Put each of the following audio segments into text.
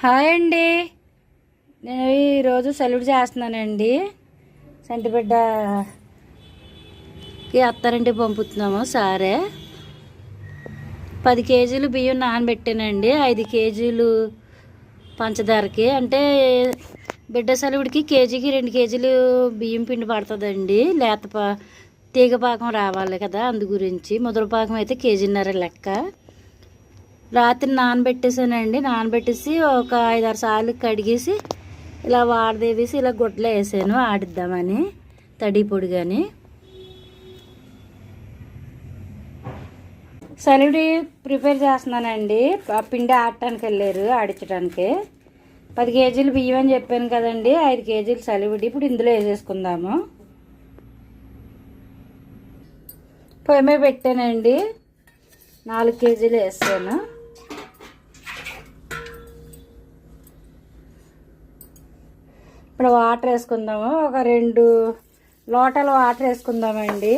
Hi అండి. నేను ఈరోజు సెలవుడు చేస్తున్నానండి. సంటిబిడ్డకి అత్తారింటి పంపుతున్నాము సారే. పది కేజీలు బియ్యం నానబెట్టానండి. ఐదు కేజీలు పంచదారకి. అంటే బిడ్డ సెలవుడికి కేజీకి రెండు కేజీలు బియ్యం పిండి పడుతుందండి. లేత పా తీగ పాకం రావాలి కదా అందు గురించి. ముద్ర పాకం అయితే కేజీన్నర లెక్క. రాత్రి నానబెట్టేసానండి. నానబెట్టేసి ఒక ఐదారు సార్లు కడిగేసి ఇలా వాడదేవేసి ఇలా గుడ్డలో వేసాను. ఆడిద్దామని తడి పొడి కానీ సలివిడి ప్రిపేర్ చేస్తున్నానండి. పిండి ఆడటానికి వెళ్ళారు ఆడించడానికి పది కేజీలు బియ్యం అని చెప్పాను కదండి. ఐదు కేజీలు సలివిడి ఇప్పుడు ఇందులో వేసేసుకుందాము. పొయ్యి పెట్టానండి. నాలుగు కేజీలు వేసాను. ఇప్పుడు వాటర్ వేసుకుందాము? ఒక రెండు లోటలు వాటర్ వేసుకుందామండి.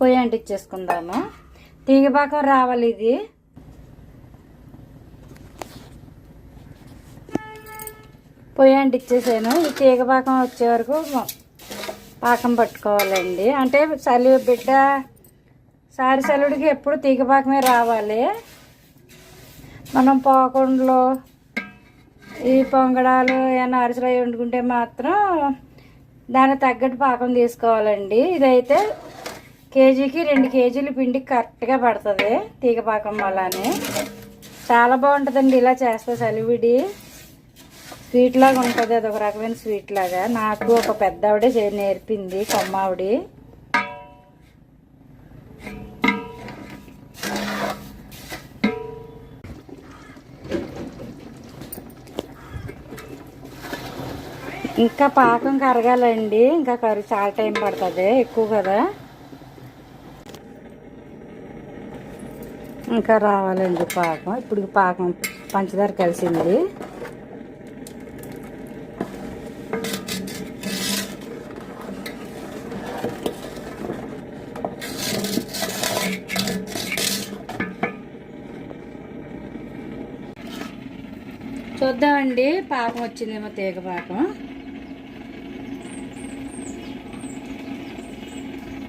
పొయ్యి అంటించేసుకుందాము? తీగపాకం రావాలి ఇది. పొయ్యి అంటించేసాను. ఈ తీగపాకం వచ్చే వరకు పాకం పట్టుకోవాలండి. అంటే చలి బిడ్డ సారి సెలవుడికి ఎప్పుడు తీగ పాకమే రావాలి. మనం పోకుండా ఈ పొంగడాలు ఏమైనా అరిసెలు అవి వండుకుంటే మాత్రం దానికి తగ్గట్టు పాకం తీసుకోవాలండి. ఇదైతే కేజీకి రెండు కేజీలు పిండి కరెక్ట్గా పడుతుంది తీగ పాకం వల్లనే. చాలా బాగుంటుందండి ఇలా చేస్తే చలివిడి స్వీట్ లాగా ఉంటుంది అది ఒక రకమైన స్వీట్ లాగా నాకు ఒక పెద్ద ఆవిడే నేర్పింది కొమ్మావిడి. ఇంకా పాకం కరగాలండి. ఇంకా కరు చాలా టైం పడుతుంది. ఎక్కువ కదా. ఇంకా రావాలండి పాకం. ఇప్పుడు పాకం పంచదార కలిసింది. చూద్దామండి. పాకం వచ్చిందేమో తీగ పాకం.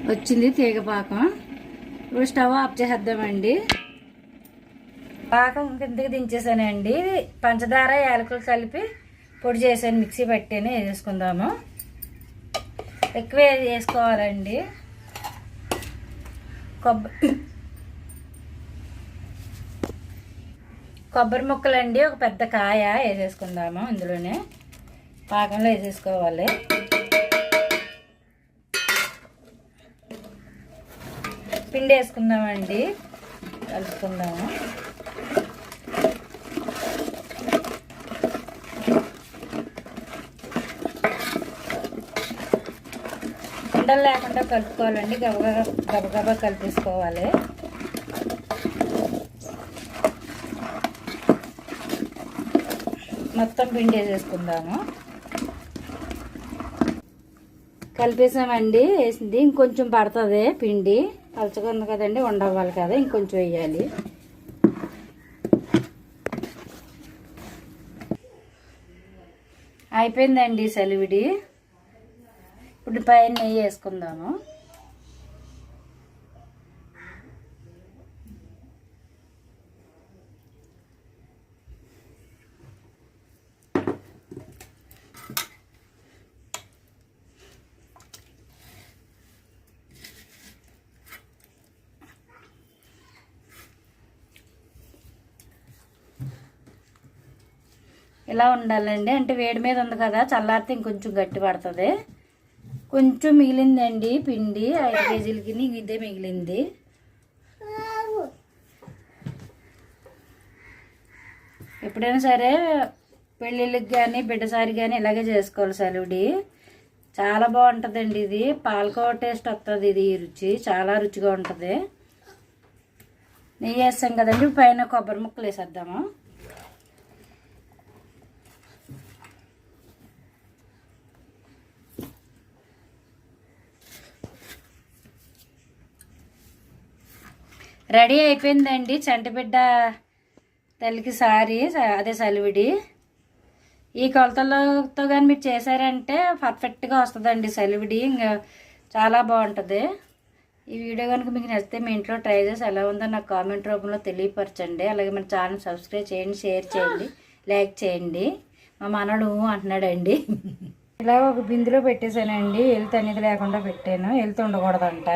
వచ్చింది తీగ పాకం. ఇప్పుడు స్టవ్ ఆఫ్ చేసేద్దామండి. పాకం కిందకి దించేసానండి పంచదార యాలకులు కలిపి పొడి చేసాను మిక్సీ పట్టాను వేసేసుకుందాము ఎక్కువ వేసుకోవాలండి? కొబ్బరి కొబ్బరి ముక్కలండి. ఒక పెద్ద కాయ వేసేసుకుందాము ఇందులోనే. పాకంలో వేసేసుకోవాలి. పిండి వేసుకుందామండి. కలుపుకుందాము. ఉండలు లేకుండా కలుపుకోవాలండి. గబగబా గబగబా కలిపేసుకోవాలి. మొత్తం పిండి వేసేసుకుందాము. కలిపేసామండి. వేసింది. ఇంకొంచెం పడుతుంది పిండి. పలచగా ఉంది కదండి ఉండవ్వాలి కదా ఇంకొంచెం వేయాలి. అయిపోయిందండి సెలవిడి. ఇప్పుడు పైన నెయ్యి వేసుకుందాము. ఇలా ఉండాలండి? అంటే వేడి మీద ఉంది కదా చల్లారితే ఇంకొంచెం గట్టి పడుతుంది. కొంచెం మిగిలిందండి పిండి ఐదు కేజీలకి ఇదే మిగిలింది. ఎప్పుడైనా సరే పెళ్ళిళ్ళకి కానీ బిడ్డసారి కానీ ఇలాగే చేసుకోవాలి సెలవుడి చాలా బాగుంటుందండి ఇది. పాలకోవ టేస్ట్ వస్తుంది ఇది ఈ రుచి. చాలా రుచిగా ఉంటుంది. నెయ్యి వేస్తాం కదండి. పైన కొబ్బరి ముక్కలు వేసేద్దాము. రెడీ అయిపోయిందండి చంటిబిడ్డ తల్లికి సారీ అదే సలివిడి. ఈ కొలతలతో కానీ మీరు చేశారంటే పర్ఫెక్ట్గా వస్తుందండి సలివిడి ఇంకా చాలా బాగుంటుంది. ఈ వీడియో కనుక మీకు నచ్చితే మీ ఇంట్లో ట్రై చేసి ఎలా ఉందో నాకు కామెంట్ రూపంలో తెలియపరచండి. అలాగే మన ఛానల్ సబ్స్క్రైబ్ చేయండి షేర్ చేయండి లైక్ చేయండి. మా మనడు అంటున్నాడండి. ఇలా ఒక బిందులో పెట్టేశానండి. ఎలుత అనేది లేకుండా పెట్టాను. ఎలుత ఉండకూడదంట.